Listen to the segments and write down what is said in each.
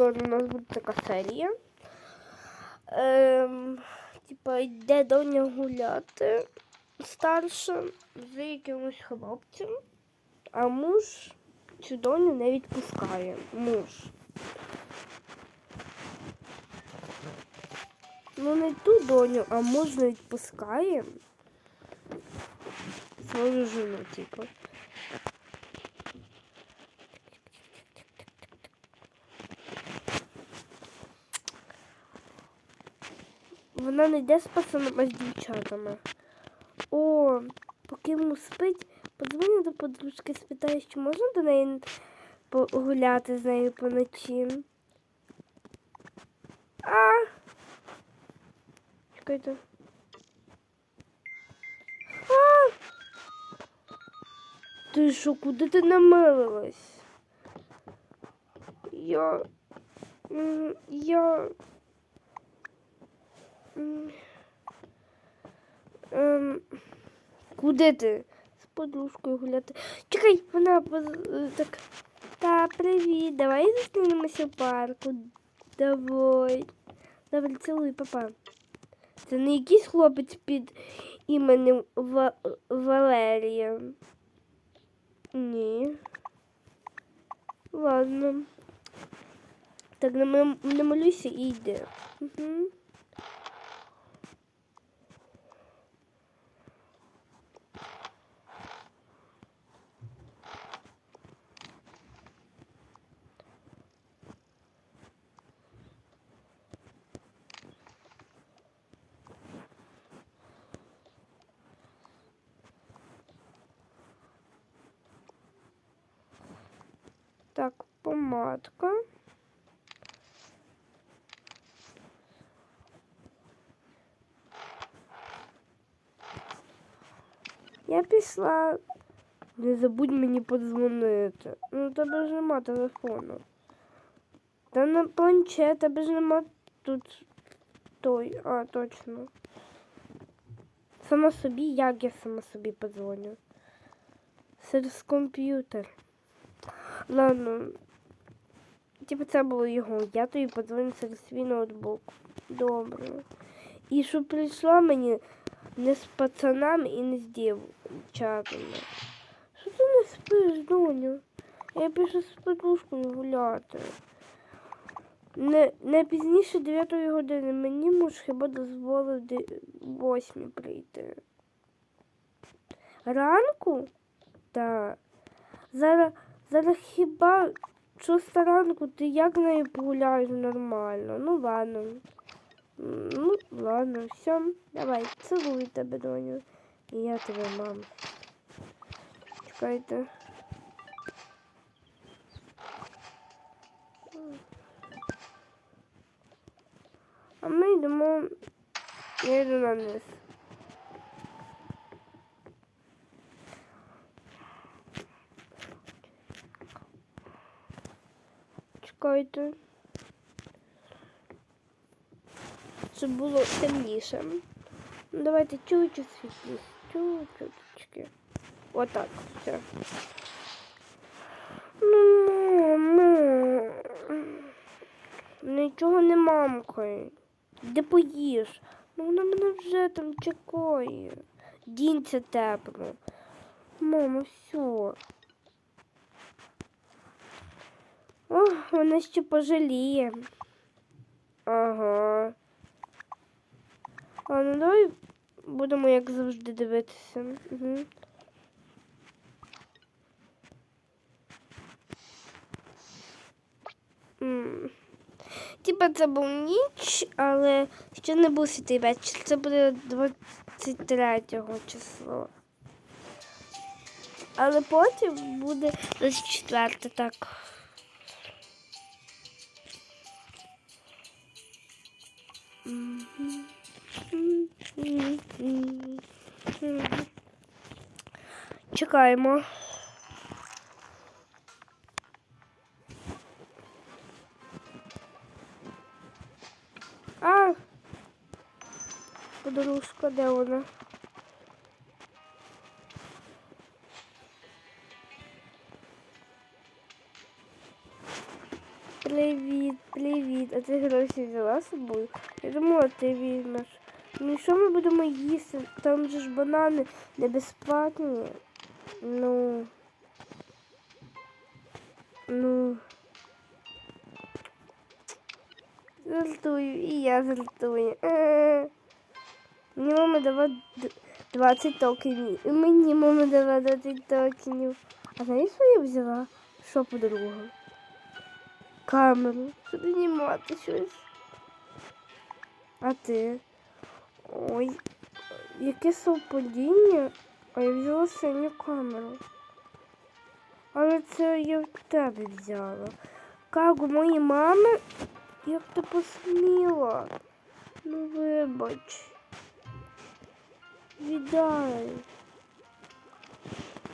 сезону у нас буде така серія. Ем, типа йде доня гуляти старша з якимось хлопцем, а муж цю доню не відпускає. Муж. Ну не ту доню, а муж не відпускає свою жену, типу. Вона не йде з пацаном, а з дівчатами. О, поки йому спить, подзвоню до подружки, спитаю, чи можна до неї погуляти з нею поночі. А! Чекайте. А! Ти що, куди ти намилилась? Я... Я... Ем... Куди ти? З подружкою гуляти. Чекай, вона е, так. Та, привіт, давай зустрінемося в парку. Давай. Добре, цілуй, папа. Це не якийсь хлопець під іменем Ва- Валерія. Ні. Ладно. Так, нам- намалюйся і йди. Угу. Так, помадка. Я пішла. Не забудь мені подзвонити. Ну, тебе ж нема телефону. Та на планшет, тебе ж нема тут той. А, точно. Сама собі, як я сама собі подзвоню? Через комп'ютер. Ладно. Типу це було його. Я тобі подзвоню через свій ноутбук. Добре. І щоб прийшла мені не з пацанами і не з дівчатами. Що ти не спиш, доню? Я пишу з подружкою гуляти. Не, не пізніше 9 години. Мені муж хіба дозволив 8 прийти. Ранку? Так. Зараз, зараз хіба шоста ранку ти як нею погуляєш нормально? Ну ладно. Ну, ладно, все, давай, цілую тебе, доню. І я тебе, мам. Чекайте. А ми йдемо. Я йду на низ. Чекайте. Щоб було темніше. Ну, давайте чуть-чуть світлість. Чуть-чуть. Отак. Все. Ну, мамо. Нічого не мамкай. Де поїш? Ну вона мене вже там чекає. Дінься тепло. Мама, все. Ох, вона ще пожаліє. Ага. А ну давай будемо як завжди дивитися. Угу. Типа це був ніч, але ще не був святий вечір. Це буде 23 число. Але потім буде 24, так. Чекаємо. А! Подружка, де вона? Ти гроші взяла з собою? Я думала, ти візьмеш. Ну що ми будемо їсти? Там же ж банани не безплатні. Ну. Ну. Жартую, і я жартую. Мені мама дала д- 20 токенів. І мені мама дала 20 токенів. А знаєш, що я взяла? Що по-другому? Камеру. Щоб знімати щось. А ти? Ой, яке совпадіння. А я взяла синю камеру. Але це я в тебе взяла. Как у моєї мами? Як ти посміла? Ну вибач. Віддай.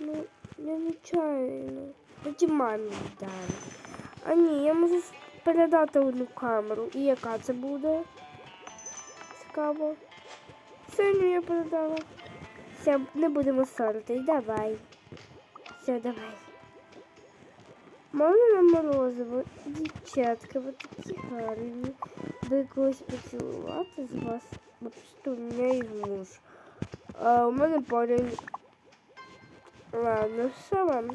Ну, я нечаянно. Тоді мамі віддай. А ні, я можу передати одну камеру. І яка це буде? Цікаво. Синю я передала. Все, не будемо ссоритись. Давай. Все, давай. Можна на морозиво? Дівчатка, ви такі гарні. Ви когось поцілувати з вас? Просто у мене є муж. А у мене парень. Ладно, що вам?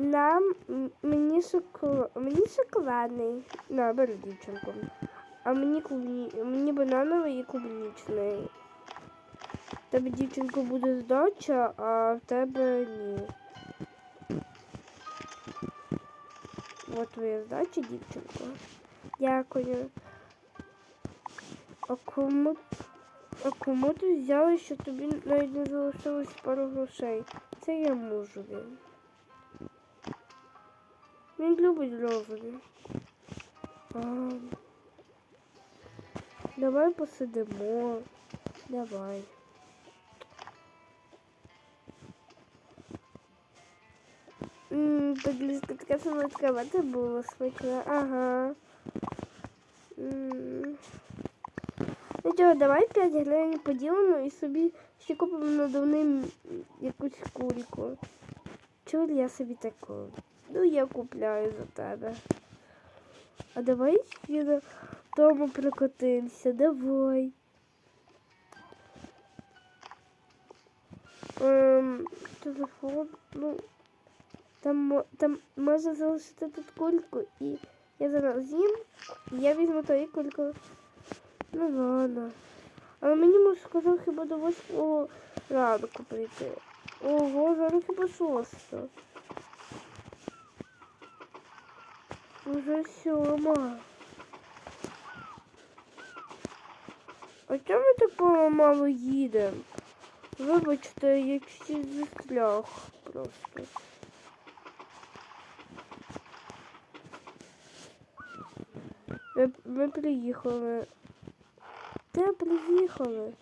Нам мені шоколад, мені шоколадний. На, бери дівчинку. А мені клубні... мені банановий і клубнічний. В Тебе дівчинку буде здача, а в тебе ні. От твоя здача, дівчинко. Дякую. А кому, а кому ти взяла, що тобі навіть не залишилось пару грошей? Це я мужові. Він любить розові. А, давай посидимо. Давай. Ммм, подлізка така солодковата була смачна. Ага. Ну чого, давай 5 гривень поділимо і собі ще купимо надувним якусь кульку. Чого я собі таку? Ну я купляю за тебе. А давай ще на тому прокотимося. Давай. Ем, телефон, ну, там, там можна залишити тут кульку і я зараз з'їм, і я візьму тої кульку. Ну ладно. Але мені може сказав хіба до 8 ранку прийти. Ого, зараз хіба шоста. Уже все, сьома. А чому ми так мало їдемо? Вибачте, я чуть застряг просто. Ми, ми приїхали. Де приїхали?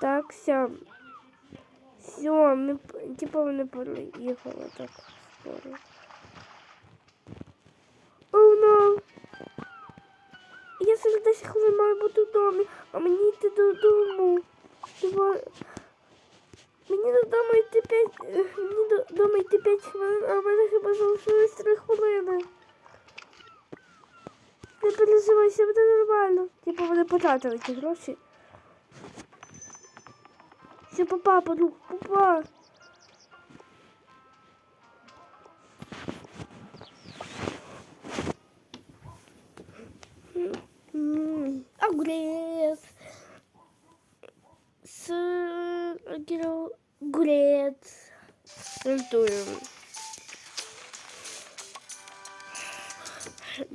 Так, все. Все, ми типа вони приїхали так скоро. Оу, no. Я через 10 хвилин маю бути в домі, а мені йти додому. Давай. Мені додому йти 5, мені додому йти 5 хвилин, а в мене хіба залишилось 3 хвилини. Не переживай, все буде нормально. Типу вони потратили ті гроші. Все, папа, подруг, папа. Огурец. С огурец. Монтуємо.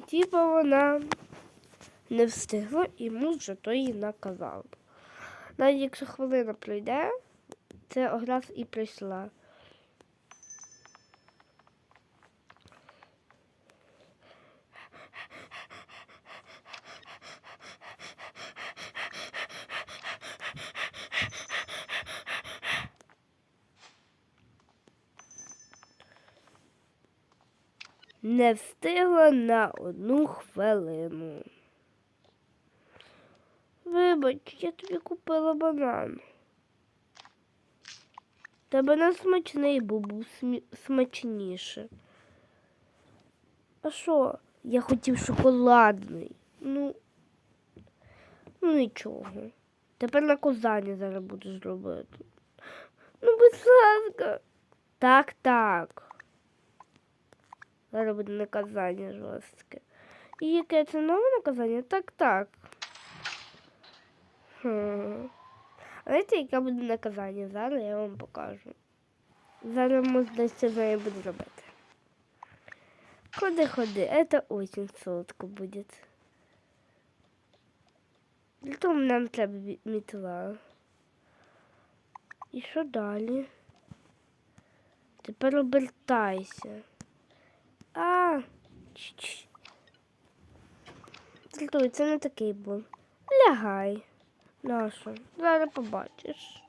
Типа вона не встигла і муж вже то її наказав. Навіть якщо хвилина пройде, це ограз і прийшла. Не встигла на одну хвилину. Вибач, я тобі купила банан. Та банан смачний, бо був смачніше. А що? Я хотів шоколадний. Ну, ну нічого. Тепер наказання зараз будеш робити. Ну, будь ласка. Так, так. Зараз буде наказання жорстке. І яке це нове наказання? Так, так. Знаєте, яке буде наказання? Зараз я вам покажу. Зараз десь це знає буде робити. Ходи, ходи, это очень солодко будет. Для того нам треба мітла. І що далі? Тепер обертайся. А. Златуй, це не такий був. Лягай. Наша. Зараз побачиш.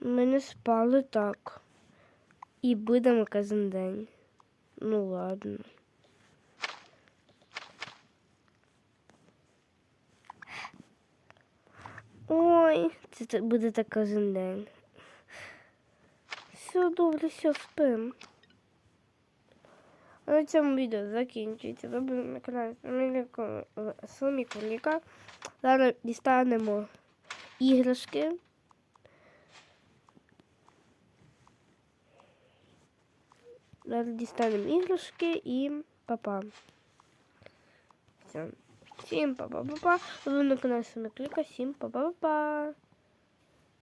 Ми не спали так. І будемо кожен день. Ну ладно. Ой, це буде так кожен день. Все добре, все, спим. На цьому відео закінчується. Ви були на каналі Соломі Куліка. Зараз дістанемо іграшки. Зараз дістанемо іграшки і папа. Все. Всім па-па-па-па. Ви на каналі Соломі Куліка. Всім па-па-па-па.